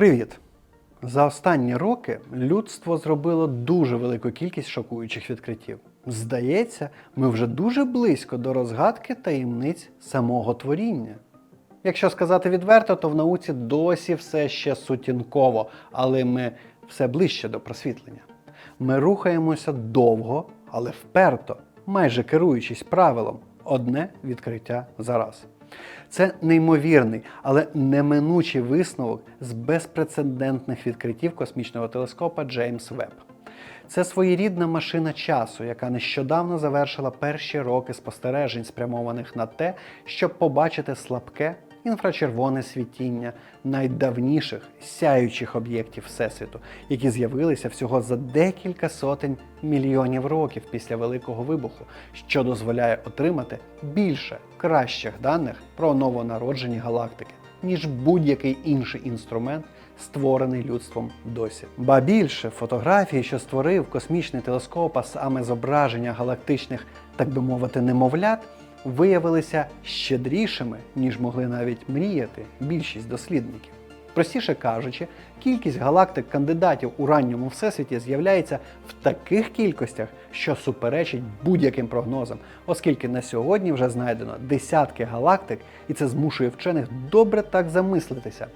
Привіт! За останні роки людство зробило дуже велику кількість шокуючих відкриттів. Здається, ми вже дуже близько до розгадки таємниць самого творіння. Якщо сказати відверто, то в науці досі все ще сутінково, але ми все ближче до просвітлення. Ми рухаємося довго, але вперто, майже керуючись правилом одне відкриття за раз. Це неймовірний, але неминучий висновок з безпрецедентних відкриттів космічного телескопа Джеймс Веб. Це своєрідна машина часу, яка нещодавно завершила перші роки спостережень, спрямованих на те, щоб побачити слабке інфрачервоне світіння найдавніших сяючих об'єктів Всесвіту, які з'явилися всього за декілька сотень мільйонів років після Великого вибуху, що дозволяє отримати більше кращих даних про новонароджені галактики, ніж будь-який інший інструмент, створений людством досі. Ба більше фотографії, що створив космічний телескоп, а саме зображення галактичних, так би мовити, немовлят, виявилися щедрішими, ніж могли навіть мріяти більшість дослідників. Простіше кажучи, кількість галактик кандидатів у ранньому всесвіті з'являється в таких кількостях, що суперечить будь-яким прогнозам, оскільки на сьогодні вже знайдено десятки галактик, і це змушує вчених добре так замислитися.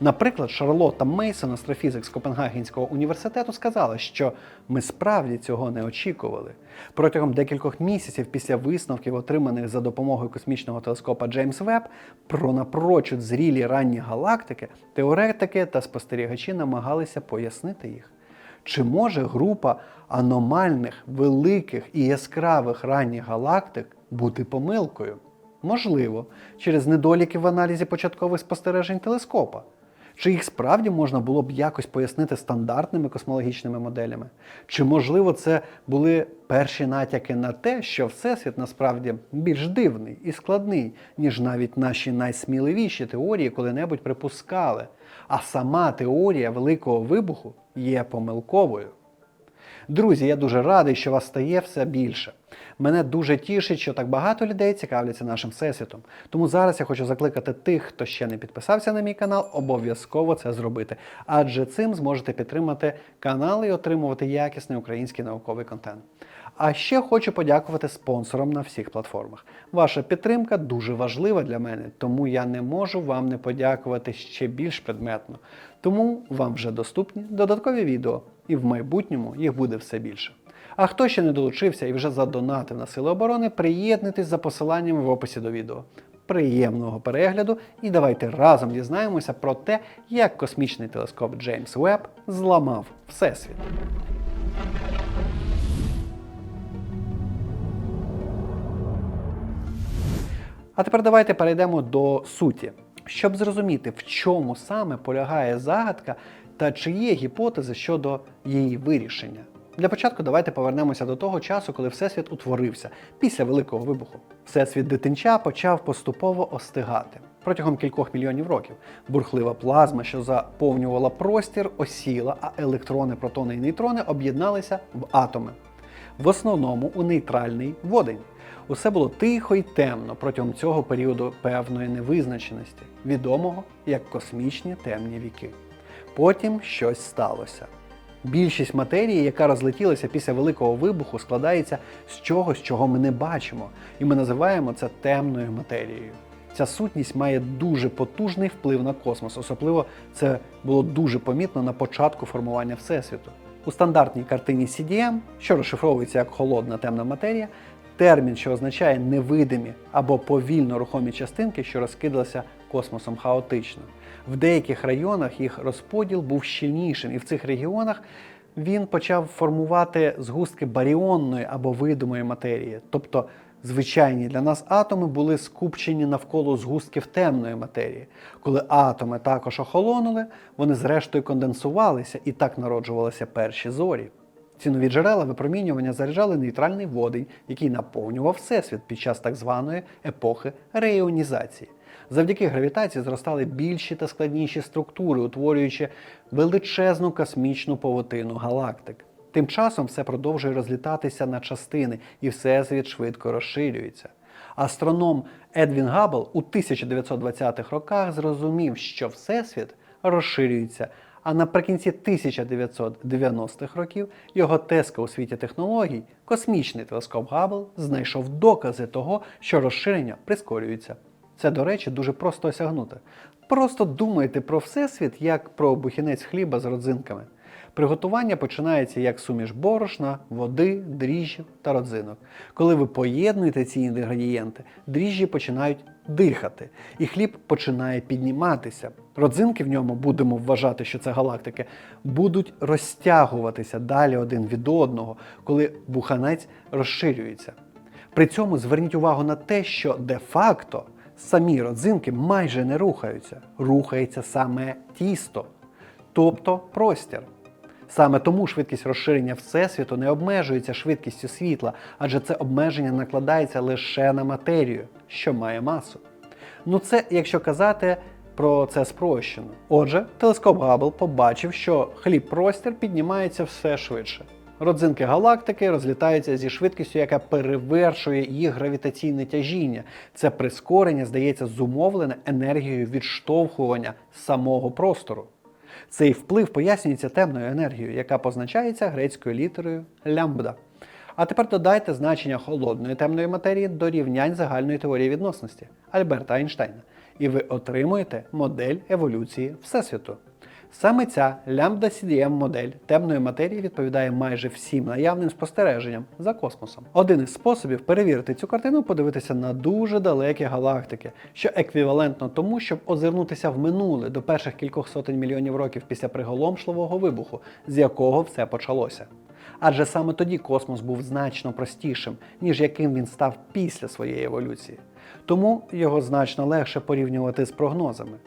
Наприклад, Шарлотта Мейсон, астрофізик з Копенгагенського університету, сказала, що ми справді цього не очікували. Протягом декількох місяців після висновків, отриманих за допомогою космічного телескопа Джеймс Веб, про напрочуд зрілі ранні галактики, теоретики та спостерігачі намагалися пояснити їх. Чи може група аномальних, великих і яскравих ранніх галактик бути помилкою? Можливо, через недоліки в аналізі початкових спостережень телескопа. Чи їх справді можна було б якось пояснити стандартними космологічними моделями? Чи можливо це були перші натяки на те, що Всесвіт насправді більш дивний і складний, ніж навіть наші найсміливіші теорії коли-небудь припускали? А сама теорія Великого вибуху є помилковою. Друзі, я дуже радий, що вас стає все більше. Мене дуже тішить, що так багато людей цікавляться нашим всесвітом. Тому зараз я хочу закликати тих, хто ще не підписався на мій канал, обов'язково це зробити. Адже цим зможете підтримати канал і отримувати якісний український науковий контент. А ще хочу подякувати спонсорам на всіх платформах. Ваша підтримка дуже важлива для мене, тому я не можу вам не подякувати ще більш предметно. Тому вам вже доступні додаткові відео, і в майбутньому їх буде все більше. А хто ще не долучився і вже задонатив на Сили оборони, приєднуйтесь за посиланням в описі до відео. Приємного перегляду і давайте разом дізнаємося про те, як космічний телескоп Джеймс Веб зламав Всесвіт. А тепер давайте перейдемо до суті, щоб зрозуміти, в чому саме полягає загадка та чи є гіпотези щодо її вирішення. Для початку давайте повернемося до того часу, коли Всесвіт утворився після Великого вибуху. Всесвіт дитинча почав поступово остигати. Протягом кількох мільйонів років бурхлива плазма, що заповнювала простір, осіла, а електрони, протони і нейтрони об'єдналися в атоми. В основному у нейтральний водень. Усе було тихо і темно протягом цього періоду певної невизначеності, відомого як космічні темні віки. Потім щось сталося. Більшість матерії, яка розлетілася після великого вибуху, складається з чогось, чого ми не бачимо, і ми називаємо це темною матерією. Ця сутність має дуже потужний вплив на космос, особливо це було дуже помітно на початку формування Всесвіту. У стандартній картині CDM, що розшифровується як холодна темна матерія, термін, що означає невидимі або повільно рухомі частинки, що розкидалися космосом хаотично. В деяких районах їх розподіл був щільнішим, і в цих регіонах він почав формувати згустки баріонної або видимої матерії. Тобто звичайні для нас атоми були скупчені навколо згустків темної матерії. Коли атоми також охолонули, вони зрештою конденсувалися і так народжувалися перші зорі. Ці нові джерела випромінювання заряджали нейтральний водень, який наповнював всесвіт під час так званої епохи реіонізації. Завдяки гравітації зростали більші та складніші структури, утворюючи величезну космічну павутину галактик. Тим часом все продовжує розлітатися на частини, і всесвіт швидко розширюється. Астроном Едвін Габбл у 1920-х роках зрозумів, що Всесвіт розширюється. А наприкінці 1990-х років його тезка у світі технологій, космічний телескоп Габл, знайшов докази того, що розширення прискорюється. Це, до речі, дуже просто осягнути. Просто думайте про всесвіт як про бухінець хліба з родзинками. Приготування починається як суміш борошна, води, дріжджів та родзинок. Коли ви поєднуєте ці інгредієнти, дріжджі починають дихати, і хліб починає підніматися. Родзинки в ньому будемо вважати, що це галактики, будуть розтягуватися далі один від одного, коли буханець розширюється. При цьому зверніть увагу на те, що де-факто самі родзинки майже не рухаються, рухається саме тісто, тобто простір. Саме тому швидкість розширення Всесвіту не обмежується швидкістю світла, адже це обмеження накладається лише на матерію, що має масу. Ну це якщо казати про це спрощено. Отже, телескоп Габл побачив, що хліб простір піднімається все швидше. Родзинки галактики розлітаються зі швидкістю, яка перевершує їх гравітаційне тяжіння. Це прискорення здається зумовлене енергією відштовхування самого простору. Цей вплив пояснюється темною енергією, яка позначається грецькою літерою лямбда. А тепер додайте значення холодної темної матерії до рівнянь загальної теорії відносності Альберта Айнштейна, і ви отримуєте модель еволюції Всесвіту. Саме ця лямбда cdm модель темної матерії відповідає майже всім наявним спостереженням за космосом. Один із способів перевірити цю картину подивитися на дуже далекі галактики, що еквівалентно тому, щоб озирнутися в минуле до перших кількох сотень мільйонів років після приголомшливого вибуху, з якого все почалося. Адже саме тоді космос був значно простішим, ніж яким він став після своєї еволюції. Тому його значно легше порівнювати з прогнозами.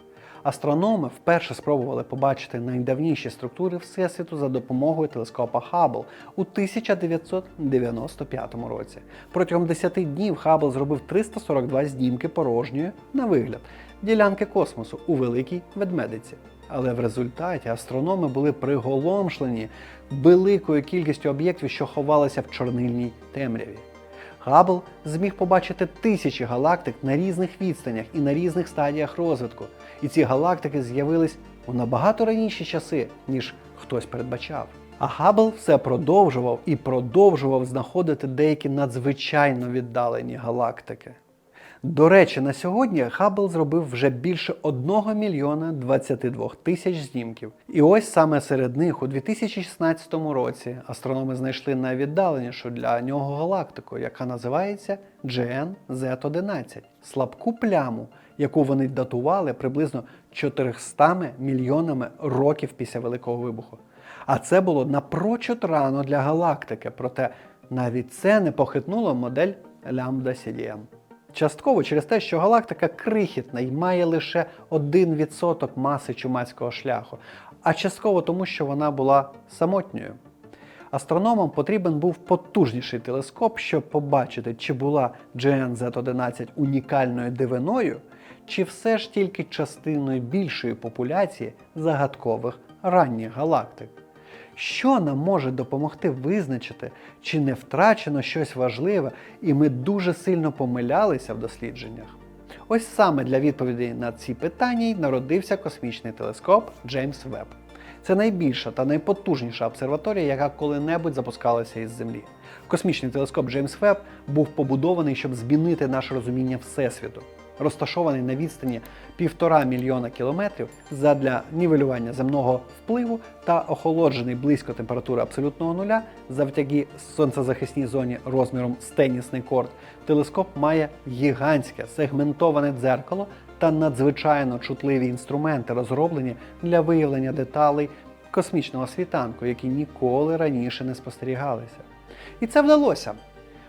Астрономи вперше спробували побачити найдавніші структури Всесвіту за допомогою телескопа Хаббл у 1995 році. Протягом 10 днів Хаббл зробив 342 знімки порожньої на вигляд ділянки космосу у Великій Ведмедиці. Але в результаті астрономи були приголомшлені великою кількістю об'єктів, що ховалися в чорнильній темряві. Габл зміг побачити тисячі галактик на різних відстанях і на різних стадіях розвитку. І ці галактики з'явились у набагато раніші часи, ніж хтось передбачав. А Габл все продовжував і продовжував знаходити деякі надзвичайно віддалені галактики. До речі, на сьогодні Хаббл зробив вже більше 1 мільйона 22 тисяч знімків. І ось саме серед них у 2016 році астрономи знайшли найвіддаленішу для нього галактику, яка називається GN-Z11 слабку пляму, яку вони датували приблизно 400 мільйонами років після Великого вибуху. А це було напрочуд рано для галактики, проте навіть це не похитнуло модель лямбда CDM. Частково через те, що галактика крихітна і має лише 1% маси чумацького шляху, а частково тому, що вона була самотньою. Астрономам потрібен був потужніший телескоп, щоб побачити, чи була GN-Z11 унікальною дивиною, чи все ж тільки частиною більшої популяції загадкових ранніх галактик. Що нам може допомогти визначити, чи не втрачено щось важливе, і ми дуже сильно помилялися в дослідженнях? Ось саме для відповідей на ці питання й народився космічний телескоп Джеймс Веб. Це найбільша та найпотужніша обсерваторія, яка коли-небудь запускалася із Землі. Космічний телескоп Джеймс Веб був побудований, щоб змінити наше розуміння Всесвіту. Розташований на відстані півтора мільйона кілометрів задля нівелювання земного впливу та охолоджений близько температури абсолютного нуля завдяки сонцезахисній зоні розміром з тенісний корт, телескоп має гігантське сегментоване дзеркало та надзвичайно чутливі інструменти, розроблені для виявлення деталей космічного світанку, які ніколи раніше не спостерігалися. І це вдалося.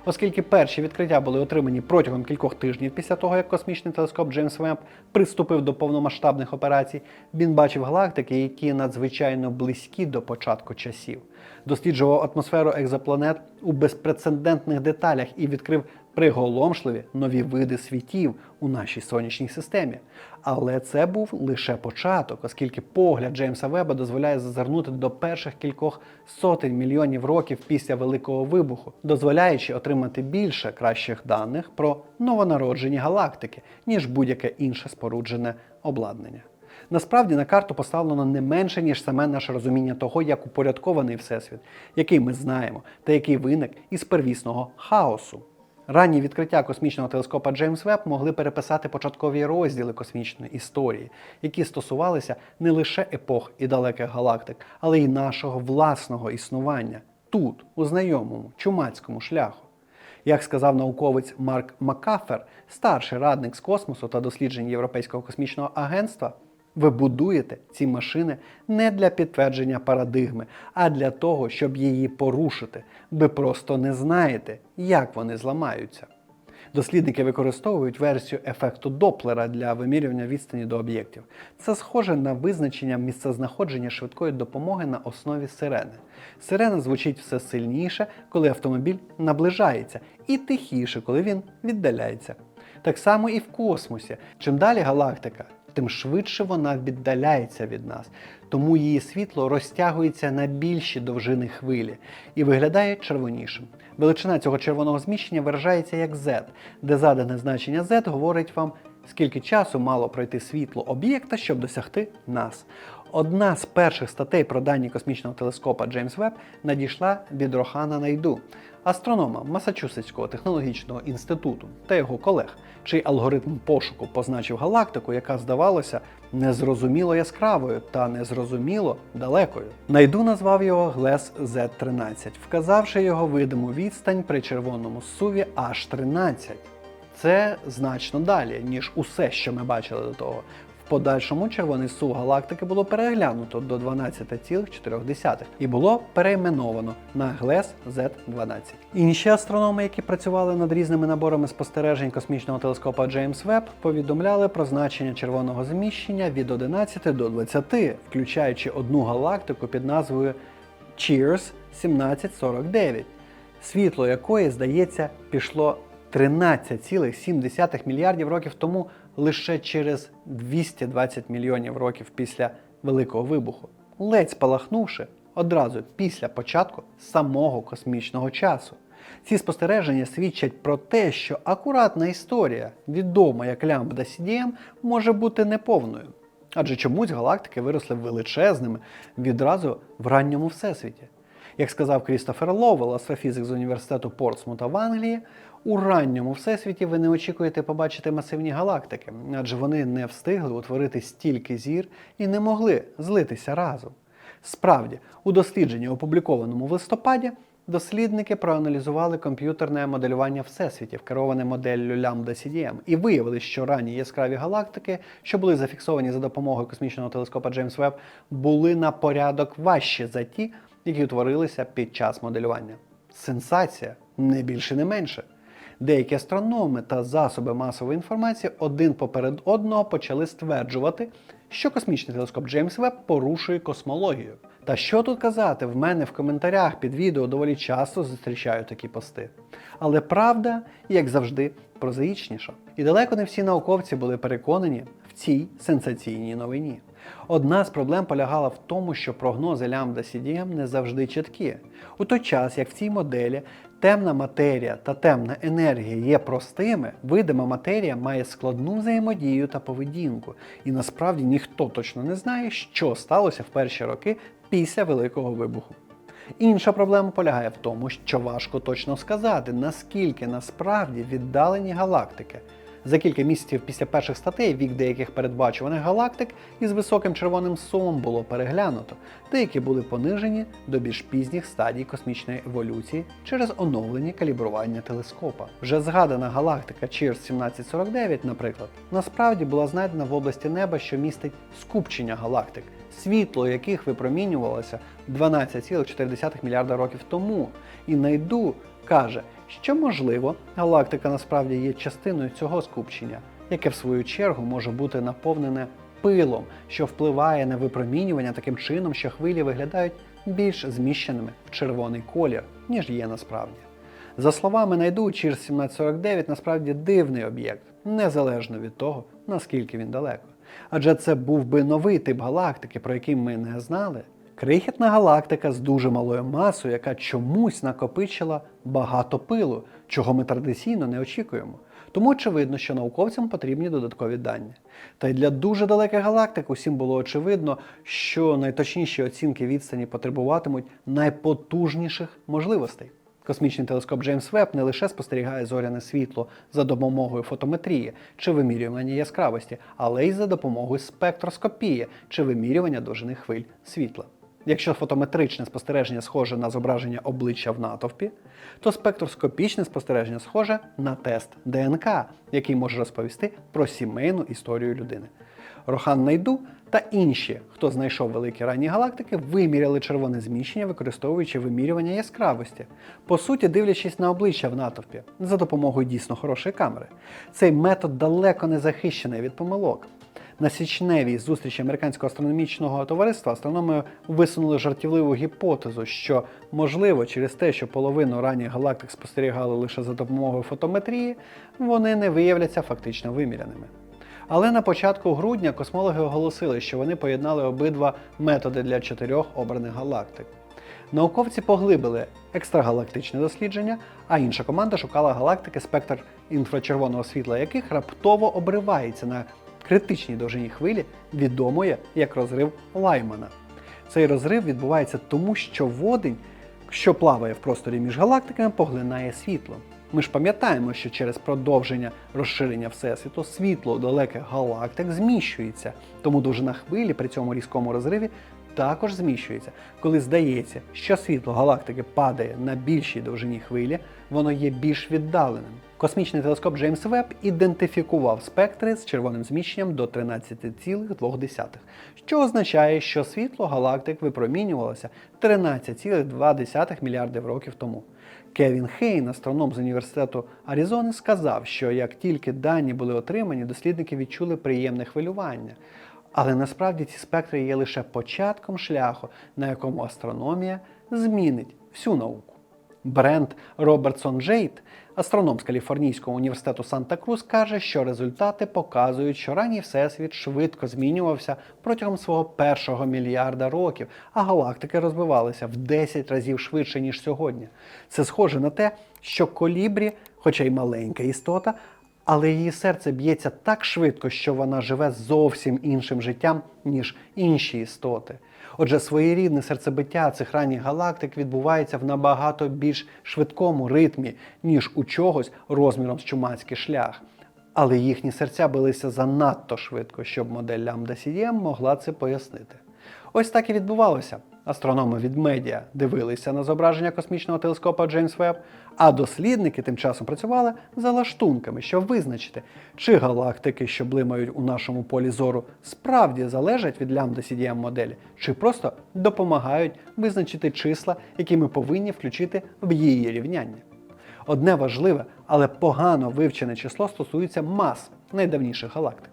Оскільки перші відкриття були отримані протягом кількох тижнів після того, як космічний телескоп Джеймс Веб приступив до повномасштабних операцій, він бачив галактики, які надзвичайно близькі до початку часів, досліджував атмосферу екзопланет у безпрецедентних деталях і відкрив приголомшливі нові види світів у нашій сонячній системі. Але це був лише початок, оскільки погляд Джеймса Веба дозволяє зазирнути до перших кількох сотень мільйонів років після Великого вибуху, дозволяючи отримати більше кращих даних про новонароджені галактики, ніж будь-яке інше споруджене обладнання. Насправді на карту поставлено не менше, ніж саме наше розуміння того, як упорядкований Всесвіт, який ми знаємо, та який виник із первісного хаосу. Ранні відкриття космічного телескопа Джеймс Веб могли переписати початкові розділи космічної історії, які стосувалися не лише епох і далеких галактик, але й нашого власного існування тут, у знайомому чумацькому шляху. Як сказав науковець Марк Макафер, старший радник з космосу та досліджень Європейського космічного агентства, ви будуєте ці машини не для підтвердження парадигми, а для того, щоб її порушити. Ви просто не знаєте, як вони зламаються. Дослідники використовують версію ефекту Доплера для вимірювання відстані до об'єктів. Це схоже на визначення місцезнаходження швидкої допомоги на основі сирени. Сирена звучить все сильніше, коли автомобіль наближається, і тихіше, коли він віддаляється. Так само і в космосі. Чим далі галактика, тим швидше вона віддаляється від нас, тому її світло розтягується на більші довжини хвилі і виглядає червонішим. Величина цього червоного зміщення виражається як Z, де задане значення Z говорить вам, скільки часу мало пройти світло об'єкта, щоб досягти нас. Одна з перших статей про дані космічного телескопа Джеймс Веб надійшла від Рохана Найду, астронома Масачусетського технологічного інституту та його колег, чий алгоритм пошуку позначив галактику, яка здавалося незрозуміло яскравою та незрозуміло далекою. Найду назвав його Глес Z13, вказавши його видиму відстань при червоному суві аж 13. Це значно далі, ніж усе, що ми бачили до того. Подальшому червоний сув галактики було переглянуто до 12,4 і було перейменовано на Глес Z12. Інші астрономи, які працювали над різними наборами спостережень космічного телескопа Джеймс Веб, повідомляли про значення червоного зміщення від 11 до 20, включаючи одну галактику під назвою Cheers 1749, світло якої, здається, пішло 13,7 мільярдів років тому лише через 220 мільйонів років після Великого вибуху, ледь спалахнувши одразу після початку самого космічного часу. Ці спостереження свідчать про те, що акуратна історія, відома як лямбда CDM, може бути неповною. Адже чомусь галактики виросли величезними відразу в ранньому всесвіті. Як сказав Крістофер Ловел, астрофізик з університету Портсмута в Англії, у ранньому всесвіті ви не очікуєте побачити масивні галактики, адже вони не встигли утворити стільки зір і не могли злитися разом. Справді, у дослідженні, опублікованому в листопаді, дослідники проаналізували комп'ютерне моделювання всесвітів, кероване моделлю Lambda CDM, і виявили, що ранні яскраві галактики, що були зафіксовані за допомогою космічного телескопа Джеймс Веб, були на порядок важчі за ті, які утворилися під час моделювання. Сенсація не більше, не менше. Деякі астрономи та засоби масової інформації один поперед одного почали стверджувати, що космічний телескоп Джеймс Веб порушує космологію. Та що тут казати, в мене в коментарях під відео доволі часто зустрічаю такі пости. Але правда, як завжди, прозаїчніша. І далеко не всі науковці були переконані в цій сенсаційній новині. Одна з проблем полягала в тому, що прогнози лямбда CDM не завжди чіткі. У той час, як в цій моделі темна матерія та темна енергія є простими, видима матерія має складну взаємодію та поведінку. І насправді ніхто точно не знає, що сталося в перші роки після Великого вибуху. Інша проблема полягає в тому, що важко точно сказати, наскільки насправді віддалені галактики. За кілька місяців після перших статей вік деяких передбачуваних галактик із високим червоним сумом було переглянуто, деякі були понижені до більш пізніх стадій космічної еволюції через оновлені калібрування телескопа. Вже згадана галактика Cheers 1749, наприклад, насправді була знайдена в області неба, що містить скупчення галактик, світло яких випромінювалося 12,4 мільярда років тому. І найду каже, що можливо галактика насправді є частиною цього скупчення, яке в свою чергу може бути наповнене пилом, що впливає на випромінювання таким чином, що хвилі виглядають більш зміщеними в червоний колір, ніж є насправді. За словами Найду, Чір 1749 насправді дивний об'єкт, незалежно від того, наскільки він далеко. Адже це був би новий тип галактики, про який ми не знали. Крихітна галактика з дуже малою масою, яка чомусь накопичила багато пилу, чого ми традиційно не очікуємо. Тому очевидно, що науковцям потрібні додаткові дані. Та й для дуже далеких галактик усім було очевидно, що найточніші оцінки відстані потребуватимуть найпотужніших можливостей. Космічний телескоп Джеймс Веб не лише спостерігає зоряне світло за допомогою фотометрії чи вимірювання яскравості, але й за допомогою спектроскопії чи вимірювання довжини хвиль світла. Якщо фотометричне спостереження схоже на зображення обличчя в натовпі, то спектроскопічне спостереження схоже на тест ДНК, який може розповісти про сімейну історію людини. Рохан Найду та інші, хто знайшов великі ранні галактики, виміряли червоне зміщення, використовуючи вимірювання яскравості, по суті, дивлячись на обличчя в натовпі за допомогою дійсно хорошої камери. Цей метод далеко не захищений від помилок. На січневій зустрічі американського астрономічного товариства астрономи висунули жартівливу гіпотезу, що можливо через те, що половину ранніх галактик спостерігали лише за допомогою фотометрії, вони не виявляться фактично виміряними. Але на початку грудня космологи оголосили, що вони поєднали обидва методи для чотирьох обраних галактик. Науковці поглибили екстрагалактичне дослідження, а інша команда шукала галактики, спектр інфрачервоного світла яких раптово обривається на критичній довжині хвилі, відомої як розрив Лаймана. Цей розрив відбувається тому, що водень, що плаває в просторі між галактиками, поглинає світло. Ми ж пам'ятаємо, що через продовження розширення Всесвіту світло далеких галактик зміщується, тому довжина хвилі при цьому різкому розриві також зміщується. Коли здається, що світло галактики падає на більшій довжині хвилі, воно є більш віддаленим. Космічний телескоп Джеймс Веб ідентифікував спектри з червоним зміщенням до 13,2, що означає, що світло галактик випромінювалося 13,2 мільярдів років тому. Кевін Хейн, астроном з університету Аризони, сказав, що як тільки дані були отримані, дослідники відчули приємне хвилювання. Але насправді ці спектри є лише початком шляху, на якому астрономія змінить всю науку. Брент Робертсон Джейт, астроном з Каліфорнійського університету Санта-Крус, каже, що результати показують, що ранній всесвіт швидко змінювався протягом свого першого мільярда років, а галактики розбивалися в 10 разів швидше, ніж сьогодні. Це схоже на те, що колібрі, хоча й маленька істота, але її серце б'ється так швидко, що вона живе зовсім іншим життям, ніж інші істоти. Отже, своєрідне серцебиття цих ранніх галактик відбувається в набагато більш швидкому ритмі, ніж у чогось розміром з чумацький шлях. Але їхні серця билися занадто швидко, щоб модель лямбда CDM могла це пояснити. Ось так і відбувалося. Астрономи від медіа дивилися на зображення космічного телескопа Джеймс Веб, а дослідники тим часом працювали за лаштунками, щоб визначити, чи галактики, що блимають у нашому полі зору, справді залежать від лямбда CDM моделі, чи просто допомагають визначити числа, які ми повинні включити в її рівняння. Одне важливе, але погано вивчене число стосується мас найдавніших галактик.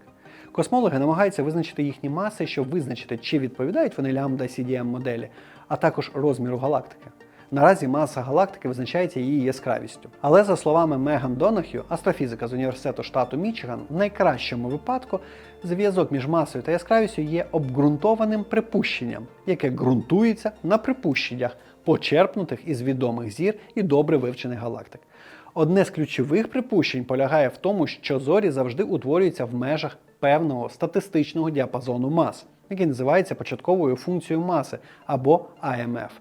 Космологи намагаються визначити їхні маси, щоб визначити, чи відповідають вони лямбда CDM моделі, а також розміру галактики. Наразі маса галактики визначається її яскравістю. Але за словами Меган Донахью, астрофізика з університету штату Мічиган, в найкращому випадку зв'язок між масою та яскравістю є обґрунтованим припущенням, яке ґрунтується на припущеннях, почерпнутих із відомих зір і добре вивчених галактик. Одне з ключових припущень полягає в тому, що зорі завжди утворюються в межах певного статистичного діапазону мас, який називається початковою функцією маси або АМФ.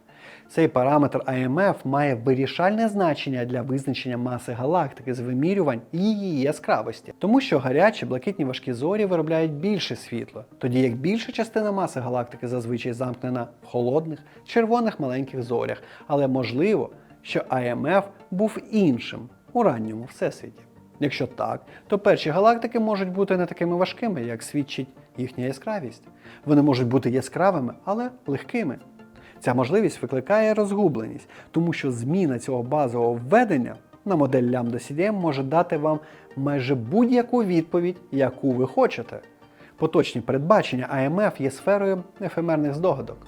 Цей параметр АМФ має вирішальне значення для визначення маси галактики з вимірювань її яскравості, тому що гарячі блакитні важкі зорі виробляють більше світла, тоді як більша частина маси галактики зазвичай замкнена в холодних, червоних маленьких зорях, але можливо, що АМФ був іншим у ранньому всесвіті. Якщо так, то перші галактики можуть бути не такими важкими, як свідчить їхня яскравість. Вони можуть бути яскравими, але легкими. Ця можливість викликає розгубленість, тому що зміна цього базового введення на модель Lambda CDM може дати вам майже будь-яку відповідь, яку ви хочете. Поточні передбачення АМФ є сферою ефемерних здогадок.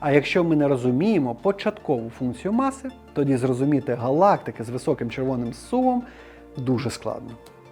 А якщо ми не розуміємо початкову функцію маси, тоді зрозуміти галактики з високим червоним сувом дуже складно.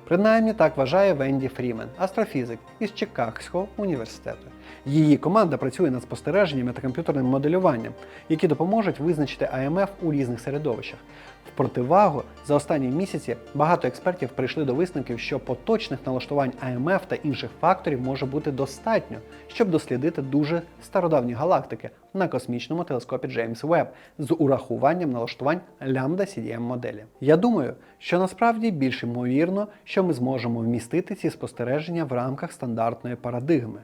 Принаймні так вважає Венді Фрімен, астрофізик із Чикагського університету. Її команда працює над спостереженнями та комп'ютерним моделюванням, які допоможуть визначити АМФ у різних середовищах. В противагу за останні місяці багато експертів прийшли до висновків, що поточних налаштувань АМФ та інших факторів може бути достатньо, щоб дослідити дуже стародавні галактики на космічному телескопі Джеймс Веб з урахуванням налаштувань лямбда CDM моделі. Я думаю, що насправді більш ймовірно, що ми зможемо вмістити ці спостереження в рамках стандартної парадигми.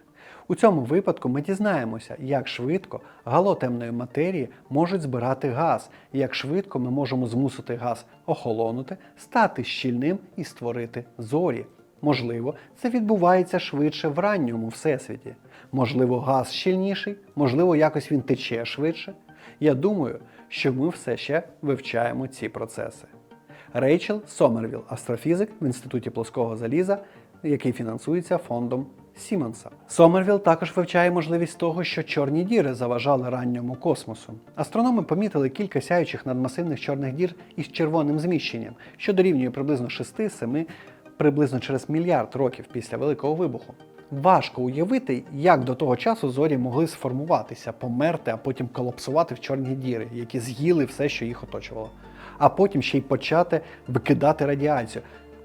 У цьому випадку ми дізнаємося, як швидко гало темної матерії можуть збирати газ, і як швидко ми можемо змусити газ охолонути, стати щільним і створити зорі. Можливо, це відбувається швидше в ранньому всесвіті. Можливо, газ щільніший, можливо, якось він тече швидше. Я думаю, що ми все ще вивчаємо ці процеси. Рейчел Сомервіл, астрофізик в Інституті плоского заліза, який фінансується фондом Сімонса. Сомервіл також вивчає можливість того, що чорні діри заважали ранньому космосу. Астрономи помітили кілька сяючих надмасивних чорних дір із червоним зміщенням, що дорівнює приблизно 6-7 приблизно через мільярд років після Великого вибуху. Важко уявити, як до того часу зорі могли сформуватися, померти, а потім колапсувати в чорні діри, які з'їли все, що їх оточувало, а потім ще й почати викидати радіацію.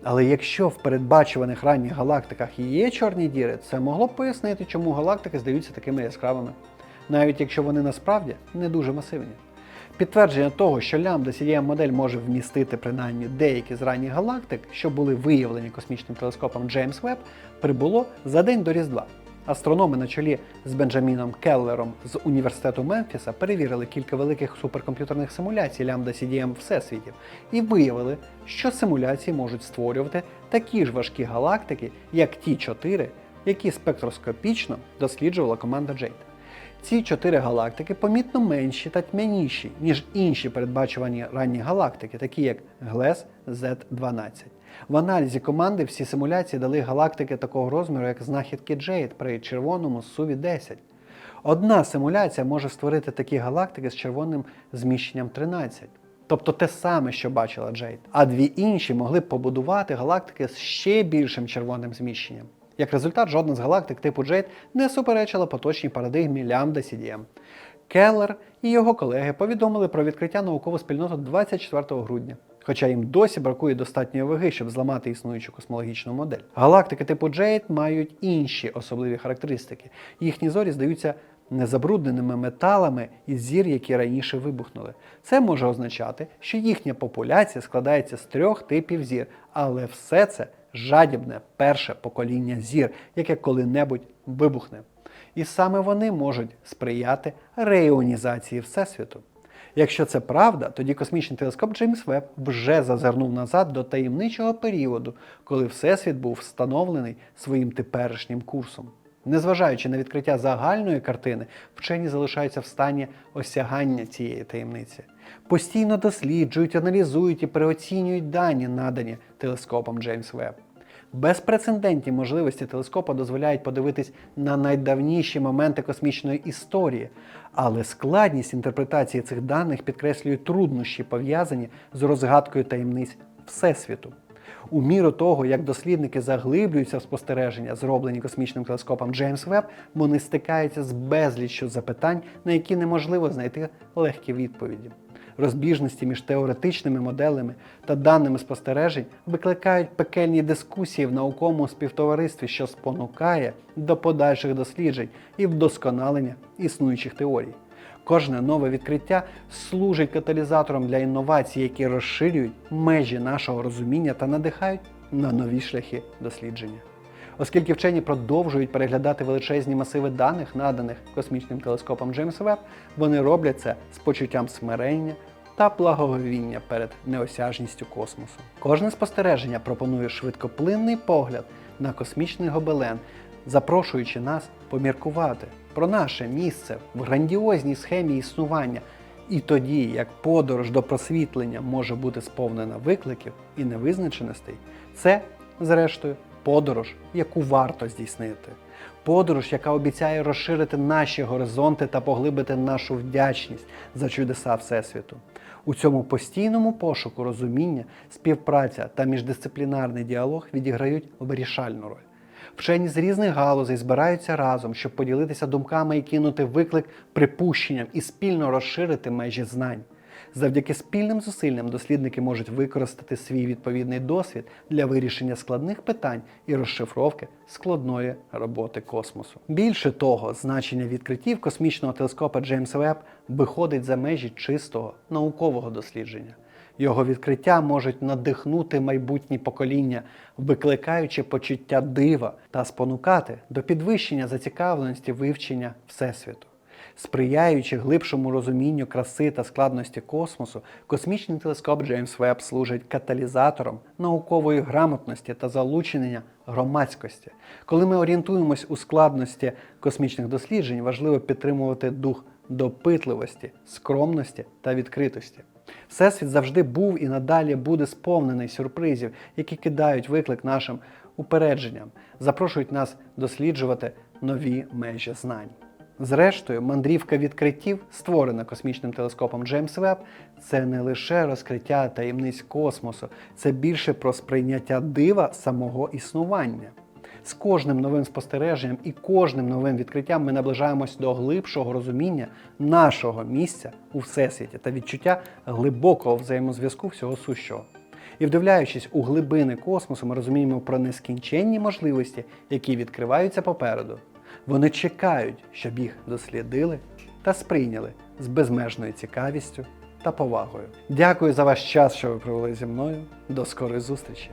Але якщо в передбачуваних ранніх галактиках є чорні діри, це могло б пояснити, чому галактики здаються такими яскравими, навіть якщо вони насправді не дуже масивні. Підтвердження того, що лямбда CDM модель може вмістити принаймні деякі з ранніх галактик, що були виявлені космічним телескопом Джеймс Веб, прибуло за день до Різдва. Астрономи на чолі з Бенджаміном Келлером з університету Мемфіса перевірили кілька великих суперкомп'ютерних симуляцій лямбда CDM всесвітів і виявили, що симуляції можуть створювати такі ж важкі галактики, як ті чотири, які спектроскопічно досліджувала команда Джейд. Ці чотири галактики помітно менші та тьмяніші, ніж інші передбачувані ранні галактики, такі як Глес Z12. В аналізі команди всі симуляції дали галактики такого розміру, як знахідки Джейд при червоному суві 10. Одна симуляція може створити такі галактики з червоним зміщенням 13. Тобто те саме, що бачила Джейд. А дві інші могли б побудувати галактики з ще більшим червоним зміщенням. Як результат, жодна з галактик типу Джейд не суперечила поточній парадигмі лямбда CDM. Келлер і його колеги повідомили про відкриття наукову спільноту 24 грудня, хоча їм досі бракує достатньої ваги, щоб зламати існуючу космологічну модель. Галактики типу Джейд мають інші особливі характеристики. Їхні зорі здаються незабрудненими металами із зір, які раніше вибухнули. Це може означати, що їхня популяція складається з трьох типів зір, але все це жадібне перше покоління зір, яке коли-небудь вибухне. І саме вони можуть сприяти реіонізації Всесвіту. Якщо це правда, тоді космічний телескоп Джеймс Веб вже зазирнув назад до таємничого періоду, коли Всесвіт був встановлений своїм теперішнім курсом. Незважаючи на відкриття загальної картини, вчені залишаються в стані осягання цієї таємниці. Постійно досліджують, аналізують і переоцінюють дані, надані телескопом Джеймс Веб. Безпрецедентні можливості телескопа дозволяють подивитись на найдавніші моменти космічної історії, але складність інтерпретації цих даних підкреслює труднощі, пов'язані з розгадкою таємниць Всесвіту. У міру того, як дослідники заглиблюються в спостереження, зроблені космічним телескопом Джеймс Веб, вони стикаються з безліччю запитань, на які неможливо знайти легкі відповіді. Розбіжності між теоретичними моделями та даними спостережень викликають пекельні дискусії в науковому співтоваристві, що спонукає до подальших досліджень і вдосконалення існуючих теорій. Кожне нове відкриття служить каталізатором для інновацій, які розширюють межі нашого розуміння та надихають на нові шляхи дослідження. Оскільки вчені продовжують переглядати величезні масиви даних, наданих космічним телескопом Джеймс Веб, вони роблять це з почуттям смирення та благоговіння перед неосяжністю космосу. Кожне спостереження пропонує швидкоплинний погляд на космічний гобелен, запрошуючи нас поміркувати про наше місце в грандіозній схемі існування. І тоді, як подорож до просвітлення може бути сповнена викликів і невизначеностей, це, зрештою, подорож, яку варто здійснити. Подорож, яка обіцяє розширити наші горизонти та поглибити нашу вдячність за чудеса Всесвіту. У цьому постійному пошуку розуміння, співпраця та міждисциплінарний діалог відіграють вирішальну роль. Вчені з різних галузей збираються разом, щоб поділитися думками і кинути виклик припущенням і спільно розширити межі знань. Завдяки спільним зусиллям дослідники можуть використати свій відповідний досвід для вирішення складних питань і розшифровки складної роботи космосу. Більше того, значення відкриттів космічного телескопа Джеймс Веб виходить за межі чистого наукового дослідження. Його відкриття можуть надихнути майбутні покоління, викликаючи почуття дива та спонукати до підвищення зацікавленості вивчення Всесвіту. Сприяючи глибшому розумінню краси та складності космосу, космічний телескоп Джеймс Веб служить каталізатором наукової грамотності та залучення громадськості. Коли ми орієнтуємось у складності космічних досліджень, важливо підтримувати дух допитливості, скромності та відкритості. Всесвіт завжди був і надалі буде сповнений сюрпризів, які кидають виклик нашим упередженням, запрошують нас досліджувати нові межі знань. Зрештою, мандрівка відкриттів, створена космічним телескопом Джеймс Веб, це не лише розкриття таємниць космосу, це більше про сприйняття дива самого існування. З кожним новим спостереженням і кожним новим відкриттям ми наближаємось до глибшого розуміння нашого місця у всесвіті та відчуття глибокого взаємозв'язку всього сущого. І вдивляючись у глибини космосу, ми розуміємо про нескінченні можливості, які відкриваються попереду. Вони чекають, щоб їх дослідили та сприйняли з безмежною цікавістю та повагою. Дякую за ваш час, що ви провели зі мною. До скорої зустрічі!